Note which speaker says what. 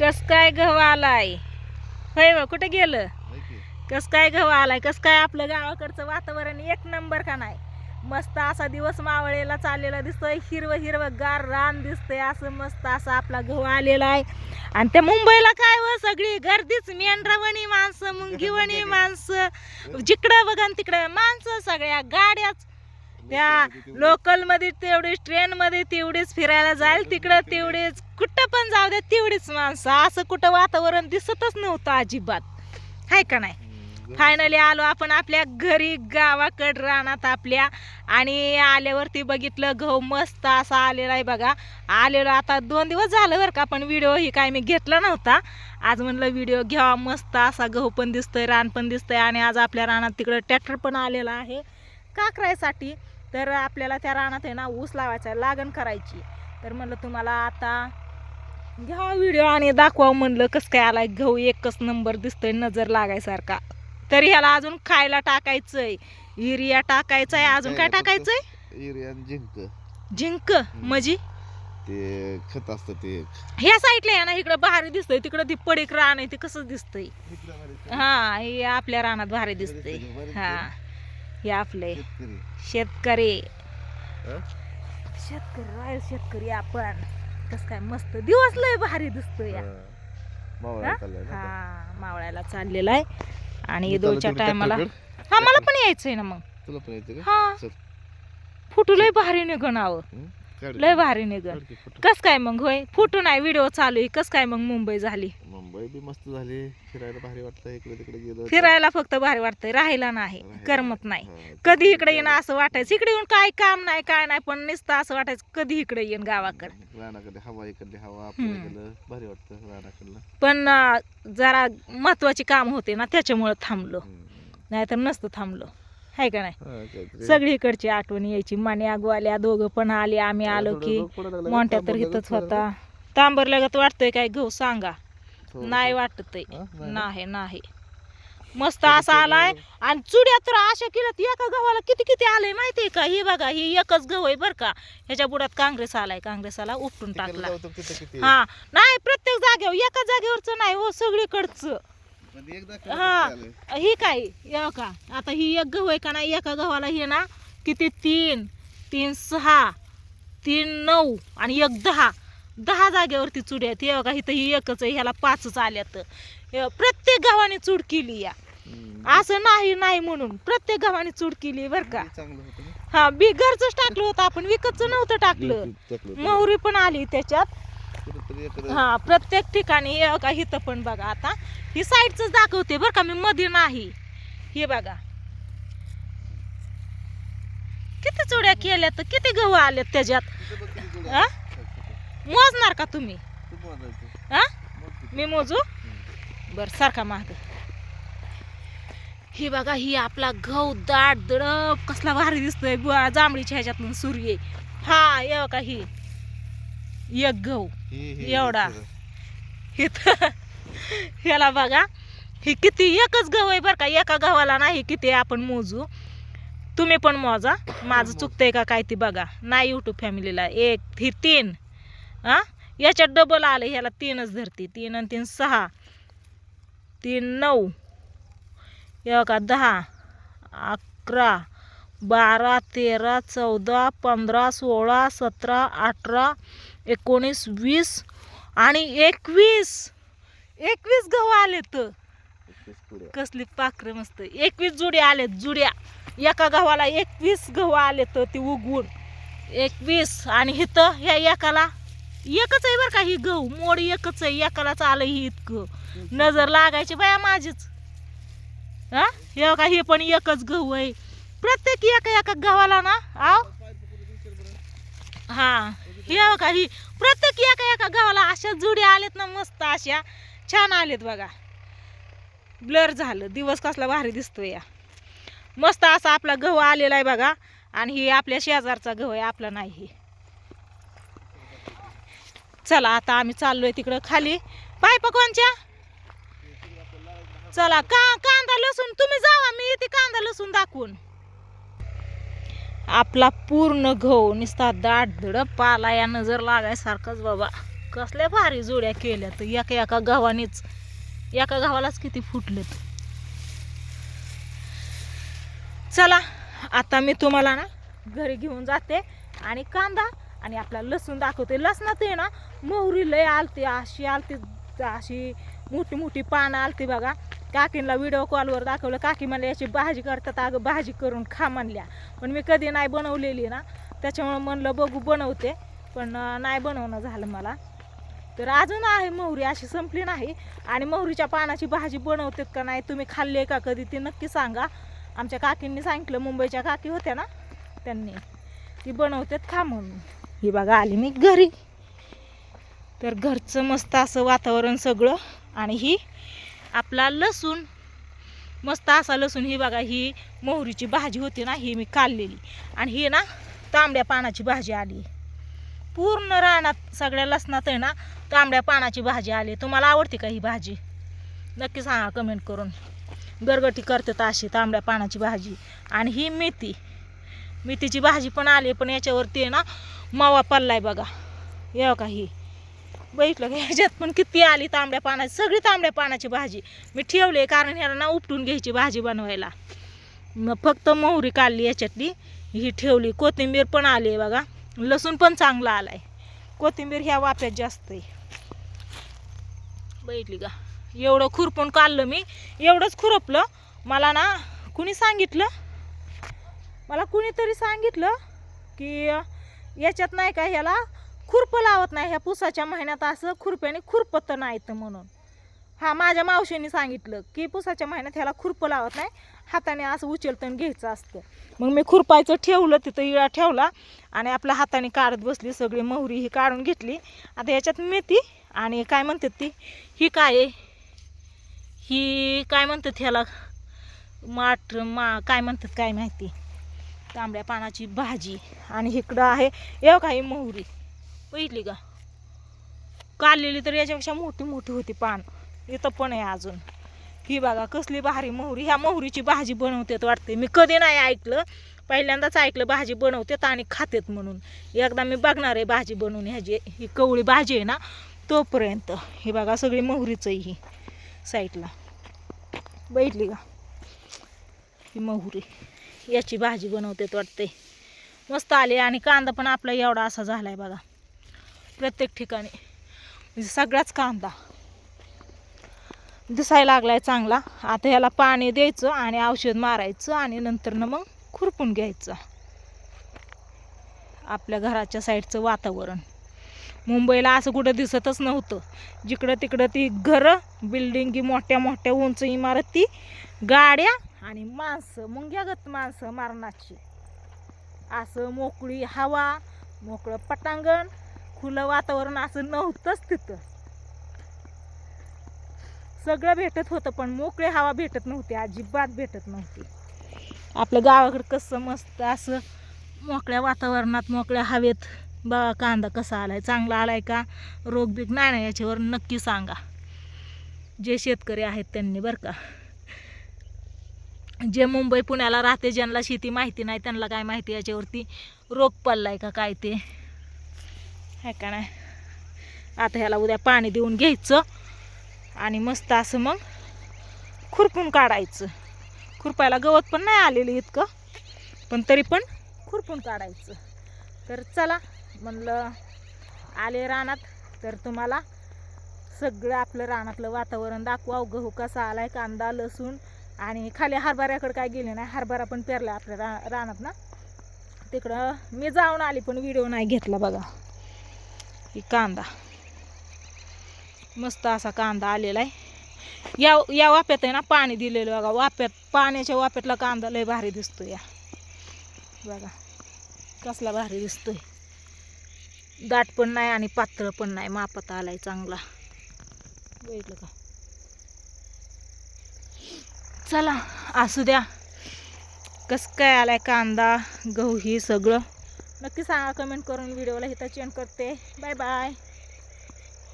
Speaker 1: कस काय गहू आलाय? होय बा कुठे गेलं? कस काय गहू आलाय? कस काय आपलं गावाकडचं वातावरण एक नंबर का नाही? मस्त असा दिवस मावळेला चाललेला दिसतोय हिरवं हिरवं गार रान दिसतंय असं मस्त असा आपला गहू आलेला आहे. आणि त्या मुंबईला काय व सगळी? गर्दीच मेंढरावणी माणसं मुंगीवणी माणसं जिकडं बघा तिकडं माणसं सगळ्या गाड्याच. त्या लोकलमध्ये तेवढीच ट्रेन मध्ये तेवढीच फिरायला जाईल तिकडं तेवढीच. कुठं पण जाऊ द्या तेवढीच माणसं. असं कुठं वातावरण दिसतच नव्हतं अजिबात. हाय का नाही? फायनली आलो आपण आपल्या घरी गावाकड रानात आपल्या. आणि आल्यावरती बघितलं गहू मस्त असा आलेला आहे बघा. आलेलो आता दोन दिवस झालं बरं का पण व्हिडिओ ही काय मी घेतला नव्हता. आज म्हणलं व्हिडिओ घ्यावा मस्त असा गहू पण दिसतोय रान पण दिसतंय. आणि आज आपल्या रानात तिकडं ट्रॅक्टर पण आलेला आहे. काकरायसाठी. तर आपल्याला त्या रानात आहे ना ऊस लावायचा आहे, लागण करायची तर म्हणलं तुम्हाला आता घ्या व्हिडिओ आणि दाखवा म्हणलं कसं काय आलाय. गहू एकच नंबर दिसतोय नजर लागायसारखा. तरी ह्याला अजून खायला टाकायचंय. युरिया टाकायचंय. अजून काय टाकायचंय?
Speaker 2: Urea zinc.
Speaker 1: झिंक. म्हणजे
Speaker 2: ते खत असतं ते
Speaker 1: ह्या साईडला आहे ना इकडं भारी दिसतंय. तिकडं ती पडीक रान आहे ते कसं दिसतंय? हा हे आपल्या रानात भारी दिसतंय. हा. हे आपले
Speaker 2: शेतकरी
Speaker 1: शेतकरी
Speaker 2: हं?
Speaker 1: शेतकरी राय शेतकरी आपण कस काय मस्त दिवस लय भारी दिसतोय या
Speaker 2: हा. मावळा चाललाय ना आता.
Speaker 1: हा मावळ्याला चाललेला आहे आणि
Speaker 2: मी चाललो
Speaker 1: दोनच्या
Speaker 2: तिकडे
Speaker 1: टायमाला
Speaker 2: tractor
Speaker 1: हा मला पण यायचंय ना मग.
Speaker 2: तुला पण येते का
Speaker 1: हा
Speaker 2: चल.
Speaker 1: फुटू लय भारी निघण आव
Speaker 2: हं?
Speaker 1: लय भारी
Speaker 2: photo.
Speaker 1: कस काय मग होय? फुटू नाही व्हिडिओ चालू आहे. कस काय मग मुंबई झाली?
Speaker 2: मुंबई बी मस्त झाली. फिरायला भारी वाटतं इकडे तिकडे गेलो
Speaker 1: फिरायला फक्त भारी वाटतंय. राहायला नाही. करमत नाही. कधी इकडे येणं असं वाटायचं. इकडे येऊन काय काम नाही काय नाही पण नुसतं असं वाटायचं कधी इकडे येईन गावाकडे.
Speaker 2: रानाकडे हवा इकडली हवा. आपल्याकडलं भारी वाटतं रानाकडलं
Speaker 1: पण अं, जरा महत्वाची काम होते ना त्याच्यामुळे थांबलो. नाहीतर नसतं थांबलो. हाय का नाही?
Speaker 2: हा.
Speaker 1: सगळीकडची आठवण यायची. माने आगवाल्या दोघं पण आले आम्ही आलो की मोठ्या तर
Speaker 2: लगत
Speaker 1: होता. तांबरल्यागत वाटतंय काय? गहू सांगा. नाही वाटत
Speaker 2: हा, नाही ना?
Speaker 1: नाही नाही. मस्त असा आलाय. आणि चुड्या तर अशा केल्यात एका गव्हाला किती किती आलंय माहितीये का? ही बघा ही एकच गहू आहे बरं का. ह्याच्या बुडात काँग्रेस आलाय. काँग्रेसाला उपटून टाकला.
Speaker 2: आहे.
Speaker 1: हा. नाही प्रत्येक जागेवर एका जागेवरच नाही हो सगळीकडचं. हा. ही काय? हे का आता ही एक गहू आहे का नाही? एका गव्हाला हे ना किती? तीन. तीन सहा. तीन नऊ. आणि एक दहा. दहा जागेवरती चुड्या आहेत. हे बघा इथं ही एकच आहे. ह्याला पाचच आल्यात. प्रत्येक गावाने चूड केली या. असं नाही नाही म्हणून. प्रत्येक गावाने चूड केली बरं का. हा बी घरच टाकलं होतं आपण. विकतच नव्हतं टाकलं. मोहरी पण आली त्याच्यात. हा प्रत्येक ठिकाणी हे बघा इथं पण बघा आता. ही साईडच दाखवते बरं का मी मध्ये नाही. हे बघा. किती चुड्या केल्या तर किती गहू आल्यात त्याच्यात? हा? मोजणार का तुम्ही. हा. मी मोजू. बर सारखा माग. ही बघा ही आपला गहू दाट दडप कसला भारी दिसतोय जांभळीच्या ह्याच्यातून सूर्य हा हे बघा ही? एक गहू. एवढा. इथं ह्याला बघा ही किती एकच गहू आहे बरं का. एका गव्हाला नाही किती आपण मोजू. तुम्ही पण मोजा. माझं चुकतंय का काय ती बघा. नाही यूट्यूब फॅमिलीला एक ही तीन. हा? याच्यात डबल आलं ह्याला तीनच धरते. तीन आणि तीन सहा. तीन नऊ. बघा दहा. अकरा. बारा तेरा चौदा पंधरा सोळा सतरा अठरा एकोणीस वीस आणि एकवीस. एकवीस गहू आले तर. कसली पाखरं मस्त. एकवीस जुड्या आलेत जुड्या. एका गव्हाला एकवीस गहू आले तर ती उगवून. एकवीस आणि इथं ह्या एकाला एकच आहे बरं का ही गहू. मोड एकच आहे एकालाच आलं ही इतकं. नजर लागायची बाया माझीच. हा? हे बघा हे पण एकच गहू आहे. प्रत्येक एका एका गावाला ना आव हा हे बघा ही प्रत्येक एका एका गावाला अशा जुड्या आलेत ना मस्त अशा छान आलेत बघा. ब्लर झालं दिवस कसला भारी दिसतोय या. मस्त असा आपला गहू आलेला आहे बघा आणि ही आपल्या शेजारचा गहू आहे आपला नाही हे. चला आता आम्ही चाललोय तिकडं खाली. पाय पकवानच्या. चला का कांदा लसूण तुम्ही जावा मी येते कांदा लसूण दाखवून. आपला पूर्ण गहू नुसता दाट धडप पाला या नजर लागायसारखाच बाबा. कसल्या भारी जोड्या केल्या तर एका एका गव्हानेच एका गव्हालाच किती फुटलेत. चला आता मी तुम्हाला ना घरी घेऊन जाते आणि कांदा आणि आपला लसूण दाखवते. लसणात आहे ना मोहरी लय आलती अशी आलती अशी मोठी मोठी पानं आलती बघा. काकींना व्हिडिओ कॉलवर दाखवलं. काकी म्हणल्या याची भाजी करतात अगं भाजी करून खा म्हणल्या. पण मी कधी नाही बनवलेली ना. त्याच्यामुळं म्हणलं बघू बनवते. पण नाही बनवणं झालं मला. तर अजून आहे मोहरी अशी संपली नाही. आणि मोहरीच्या पानाची भाजी बनवतात का नाही तुम्ही खाल्ली का कधी ती नक्की सांगा. आमच्या काकींनी सांगितलं मुंबईच्या काकी होत्या ना त्यांनी ती बनवतात खा म्हणून. ही बघा आली मी घरी. तर घरचं मस्त असं वातावरण सगळं. आणि ही आपला लसूण मस्त असा लसूण ही बघा ही मोहरीची भाजी होती ना ही मी काढलेली. आणि ही ना तांबड्या पानाची भाजी आली. पूर्ण रानात सगळ्या लसणात आहे ना तांबड्या पानाची भाजी आली. तुम्हाला आवडते का ही भाजी? नक्की सांगा कमेंट करून. गरगटी करतात अशी तांबड्या पानाची भाजी. आणि ही मेथी. मेथीची भाजी पण आली पण याच्यावरती आहे ना मावा पडलाय बघा. येव का ही. बघितलं की? ह्याच्यात पण किती आली तांबड्या पानाची सगळी तांबड्या पानाची भाजी. मी ठेवली कारण ह्याला ना उपटून घ्यायची भाजी बनवायला. मग फक्त मोहरी काढली याच्यातली ही ठेवली. कोथिंबीर पण आली आहे बघा. लसूण पण चांगला आलाय. कोथिंबीर ह्या वाफ्यात जास्त आहे. बघितली का? एवढं खुरपून काढलं मी. एवढंच खुरपलं. मला ना कुणी सांगितलं? मला कुणीतरी सांगितलं की याच्यात नाही का ह्याला खुरपं लावत नाही ह्या पुसाच्या महिन्यात असं खुरप्याने खुरपतं नाहीत म्हणून. हा माझ्या मावशीने सांगितलं की पुसाच्या महिन्यात ह्याला खुरपं लावत नाही हाताने असं उचलतण घ्यायचं असतं. मग मी खुरपायचं ठेवलं तिथं इळा ठेवला आणि आपल्या हाताने काढत बसली सगळी मोहरी ही काढून घेतली. आता याच्यात मेथी आणि काय म्हणतात ती? ही काय आहे? ही काय म्हणतात ह्याला? माठ मा काय म्हणतात काय माहिती? तांबड्या पानाची भाजी आणि इकडं आहे एव काही मोहरी. बघितली का? काढलेली तर याच्यापेक्षा मोठी मोठी होती पान. इथं पण आहे अजून. ही बघा कसली भारी मोहरी. ह्या मोहरीची भाजी बनवतात वाटते. मी कधी नाही ऐकलं. पहिल्यांदाच ऐकलं भाजी बनवतात आणि खातात म्हणून. एकदा मी बघणार आहे भाजी बनवून. ह्याची ही कवळी भाजी आहे ना तोपर्यंत. हे बघा सगळी मोहरीच आहे ही. साईडला. बैठली का? ही मोहरी. याची भाजी बनवतात वाटते. मस्त आली आणि कांदा पण आपला एवढा असा झाला आहे बघा. प्रत्येक ठिकाणी. म्हणजे सगळाच कांदा. दिसायला लागलाय चांगला. आता ह्याला पाणी द्यायचं आणि औषध मारायचं आणि नंतर मग खुरपून घ्यायचं. आपल्या घराच्या साईडचं वातावरण. मुंबईला असं कुठं दिसतच नव्हतं. जिकडं तिकडं ती घरं बिल्डिंगी मोठ्या मोठ्या उंच इमारती गाड्या आणि माणसं. मुंग्यागत माणसं मारणाची. असं मोकळी हवा मोकळं पटांगण खुलं वातावरण असं नव्हतंच तिथं. सगळं भेटत होतं पण मोकळी हवा भेटत नव्हती अजिबात भेटत नव्हती. आपल्या गावाकडं कसं मस्त असं मोकळ्या वातावरणात मोकळ्या हवेत. बा कांदा कसा आलाय चांगला आलाय का? रोग बीग नाही ना याच्यावर नक्की सांगा. जे शेतकरी आहेत त्यांनी बरं का. जे मुंबई पुण्याला राहते ज्यांना शेती माहिती नाही त्यांना काय माहिती याच्यावरती रोग पडलाय का काय ते? आहे का नाही? आता ह्याला उद्या पाणी देऊन घ्यायचं आणि मस्त असं मग खुरपून काढायचं. खुरपायला गवत पण नाही आलेलं इतकं पण तरी पण खुरपून काढायचं. तर चला म्हणलं आले रानात तर तुम्हाला सगळं आपलं रानातलं वातावरण दाखवा. गहू हो कसा आलाय कांदा लसूण आणि खाली हरभऱ्याकडे काय गेले नाही हरभरा पण पेरला आपल्या रा रानात ना. तिकडं मी जाऊन आली पण व्हिडिओ नाही घेतला बघा. ही कांदा. मस्त असा कांदा आलेला आहे. या या वाफ्यात आहे ना पाणी दिलेलं बघा. वाफ्यात पाण्याच्या वाप्यातला कांदा लय भारी दिसतो या. बघा कसला भारी दिसतोय. दाट पण नाही आणि पातळ पण नाही. मापात आलाय चांगला. बघितलं का? चला असू द्या. कसं काय आलाय कांदा गहू ही सगळं. नक्की सांगा कमेंट करून व्हिडिओला हिताची चेंज करते. Bye bye.